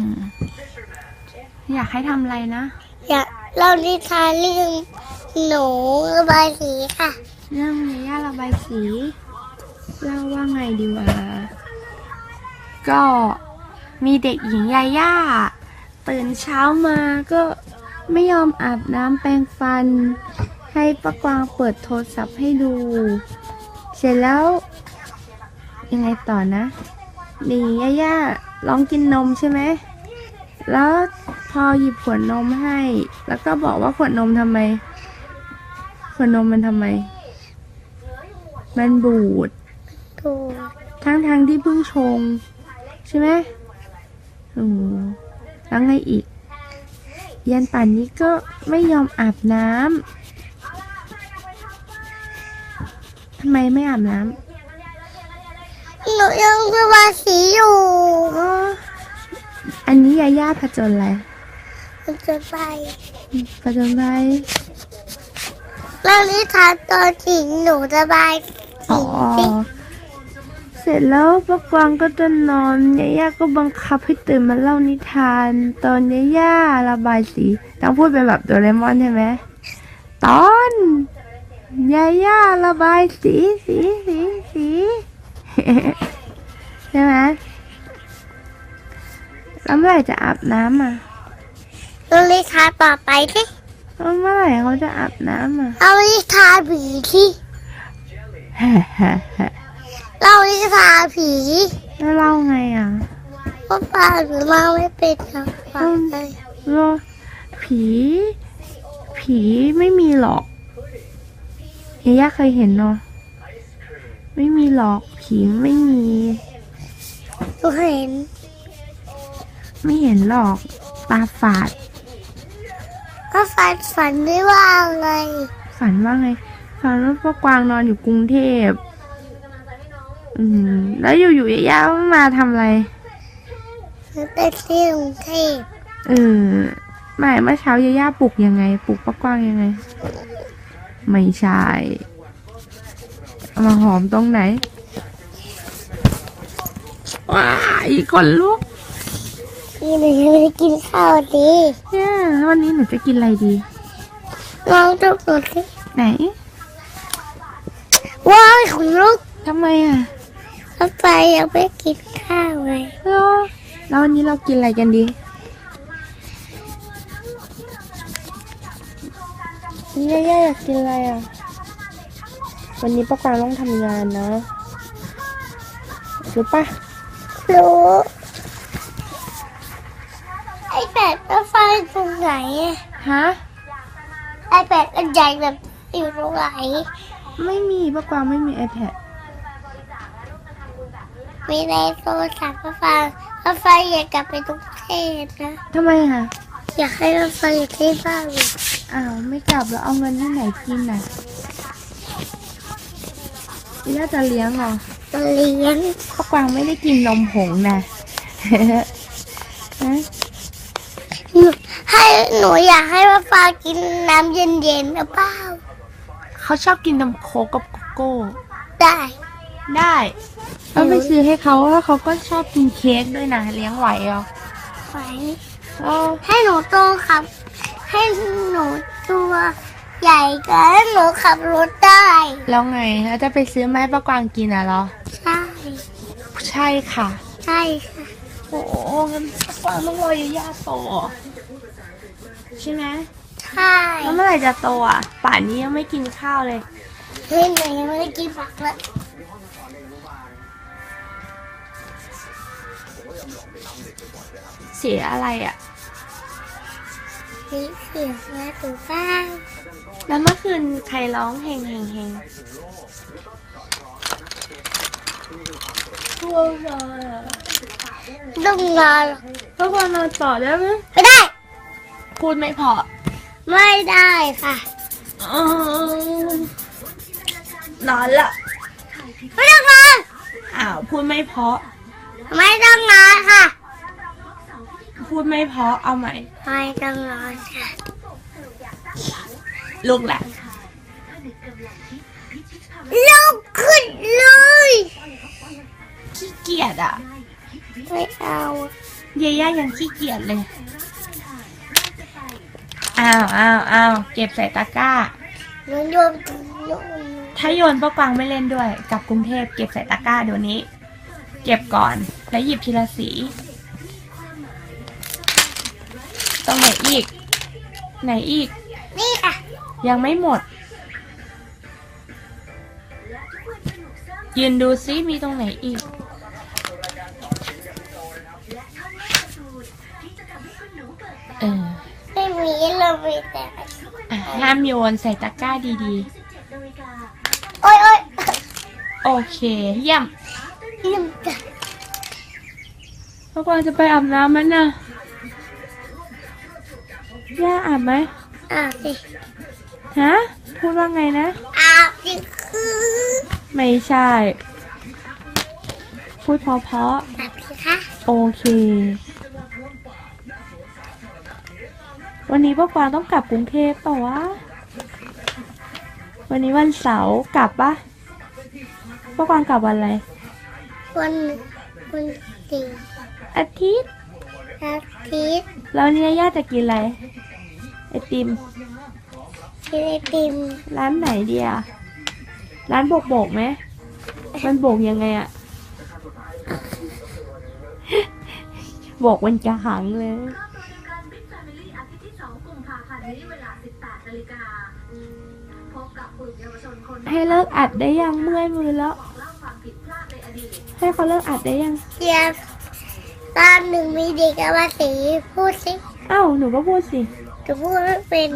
อืมอยากให้ทำอะไรนะ อยากเล่านิทานเรื่องหนูระบายสีค่ะ เรื่องยาย่าระบายสีเล่าว่าไงดีวะก็มีเด็กหญิงยาย่าตื่นเช้ามาก็ไม่ยอมอาบน้ำแปรงฟัน ให้ป้ากวางเปิดโทรศัพท์ให้ดู เสร็จแล้ว ยังไงต่อนะ นี่ยาย่าลองกินนมใช่ไหม แล้วพอหยิบขวดนมให้ แล้วก็บอกว่าขวดนมทำไม ขวดนมมันทำไม มันบูด ถูกทั้งทางๆที่เพิ่งชง ใช่ไหมอืมแล้วไงอีก ยันป่านนี้ก็ไม่ยอมอาบน้ำทำไมไม่อาบน้หนูยังระบายสีอยู่ำ อ๋ออันนี้ยาย่าผจญอะไรมันจะไปผจญไปเล่านิทานตอนที่หนูระบายสีอ๋อเสร็จแล้วป้ากวางก็จะนอนยาย่าก็บังคับให้ตื่นมาเล่านิทาน ตอนยาย่าระบายสีต้องพูดเป็นแบบโดเรมอนใช่ไหมตอนยาย่าระบายสีสีสีสีใช่ไหม แล้วเมื่อไหร่จะอาบน้ำอะเล่านิทานต่อไปที่แล้วเมื่อไหร่เขาจะอาบน้ำอะเล่านิทานผีที่แฮ่แฮ่แฮ่เล่านิทานผีแล้วเล่าไงอะเพราะป้าหนูเล่าไม่เป็นครับป้าเลยรอผี ผีไม่มีหรอกเฮียเคยเห็นเนาะไม่มีหรอกผีไม่มีหนูเห็น ไม่เห็นหรอก ตาฝาด ก็ฝันฝันไม่ว่าอะไรฝันว่าไง ฝันว่าพ่อกวางนอนอยู่กรุงเทพ อืม แล้วอยู่ๆย่าๆมาทำอะไรหนูเป็นที่กรุงเทพเออไม่เมื่อเช้าย่าๆปลุกยังไง ปลุกป้ากวางยังไง ไม่ใช่เอามาหอมตรงไหน ว้ายคนลุก พี่หนูยังไม่ได้กินข้าวดีเนี่ยแล้ววันนี้หนูจะกินอะไรดีลองดูหน่อยสิไหน ว้ายขนลุกทำไมอะเข้าไปยังไม่กินข้าวเลยแล้วแล้ววันนี้เรากินอะไรกันดีย่าย่าอยากกินอะไรอะ วันนี้ป้ากวางต้องทำงานนะ รู้ปะรู้ ไอแปดก็ไฟตรงไหนอะฮะ ไอแปดอันใหญ่แบบอยู่ตรงไหนไม่มีป้ากวางไม่มี iPad มีในโทรศัพท์ก็ไฟก็ไฟอยากกลับไปกรุงเทพนะ ทำไมอะอยากให้รถไฟอยู่ที่บ้านอ้าวไม่กลับแล้วเอาเงินที่ไหนกินน่ะย่าจะเลี้ยงเหรอมาเลี้ยง ป้ากวางไม่ได้กินนมผงนะ ฮะหนู ให้หนูอยากให้รถไฟกินน้ำเย็นๆนะเปล่าเขาชอบกินนมโคกกับโกโก้ ได้ได้แล้วไปซื้อให้เขาแล้วเขาก็ชอบกินเค้กด้วยนะเลี้ยงไหวเหรอไฟเออให้หนูโตครับ ให้หนูตัวใหญ่กันหนูขับรถได้แล้วไงแล้วจะไปซื้อไมาให้ป้ากวางกินอะเหรอ ใช่ ใช่ค่ะ ใช่ค่ะ โอ้โหงั้นป้ากวางต้องรอยาย่าโตเหรอใช่ไหมใช่แล้วเมื่อไหร่จะโตอะ ป่านนี้ยังไม่กินข้าวเลยเฮ้ยหนูยังไม่ได้กินผักเลยเสียอะไรอะสีเขียวนะถูกบ้างแล้วเมื่อคืนใครร้องเฮงเฮงเฮงง่วงนอนอะ ต้องนอนหรอกป้ากวางนอนต่อได้ไหมไม่ได้ พูดไม่พอ ไม่ได้ค่ะอืมนอนละไม่ต้องนอนอ้าวพูดไม่เพราะ ไม่ต้องนอนค่ะ พูดไม่เพราะเอาใหม่ไม่ต้องนอนค่ะลุกแหละลุกขึ้นเลย ขี้เกียจอะ ไม่เอาเยย่ายังขี้เกียจเลย อ้าวอ้าวอ้าวเก็บใส่ตะกร้า หนูโยนโยนถ้าโยนป้ากวางไม่เล่นด้วย กลับกรุงเทพเก็บใส่ตะกร้าเดี๋ยวนี้ เก็บก่อน แล้วหยิบทีละสี ตรงไหนอีก ไหนอีก นี่ค่ะ ยังไม่หมด ยืนดูซิมีตรงไหนอีก เออไม่มีเรามีแต่อะห้ามโยนใส่ตะกร้าดีโอ๊ยโอ๊ยๆ โอเค เยี่ยมลืมจ้ะพ่อกวางจะไปอาบน้ำมั้ยนะย่าอาบไหมอาบสิฮะ พูดว่าไงนะอาบสิคือ ไม่ใช่ พูดเพราะอาบสิคะๆโอเค วันนี้พ่อกวางต้องกลับกรุงเทพเปล่าวะ วันนี้วันเสาร์กลับปะพ่อกวางกลับวันอะไร วันวันสี่อาทิตย์ อาทิตย์แล้ววันนี้ย่าจะกินอะไร ไอติมกินไอติมร้านไหนดีอะ ร้านโบกโบกๆไหมมันโบกยังไงอะโบกมันกระหังเลยการบิ๊กแฟมิลี่อาทิตย์ที่2กุมภาพันธ์นี้เวลา18นาฬิกาพบกับกลุ่มเยาวชนคนให้เลิกอัดได้ยังเมื่อยมือแล้วบอกเล่าความผิดพลาดในอดีตให้เขาเลิกอัดได้ยังเดียวตอนหนึ่งมีเด็กกับว่าสีพูดสิเอ้าหนูก็พูดสิจะพูดไม่เป็น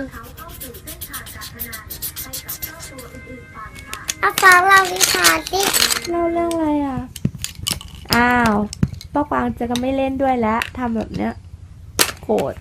เขาเข้าสู่เส้นทางการพนันให้กับครอบครัวอื่นๆฟังค่ะเอาฟังเราวิชาสิเล่าเรื่องอะไรอะ อ้าวป้าปางจะก็ไม่เล่นด้วยแล้วทำแบบเนี้ยโกรธ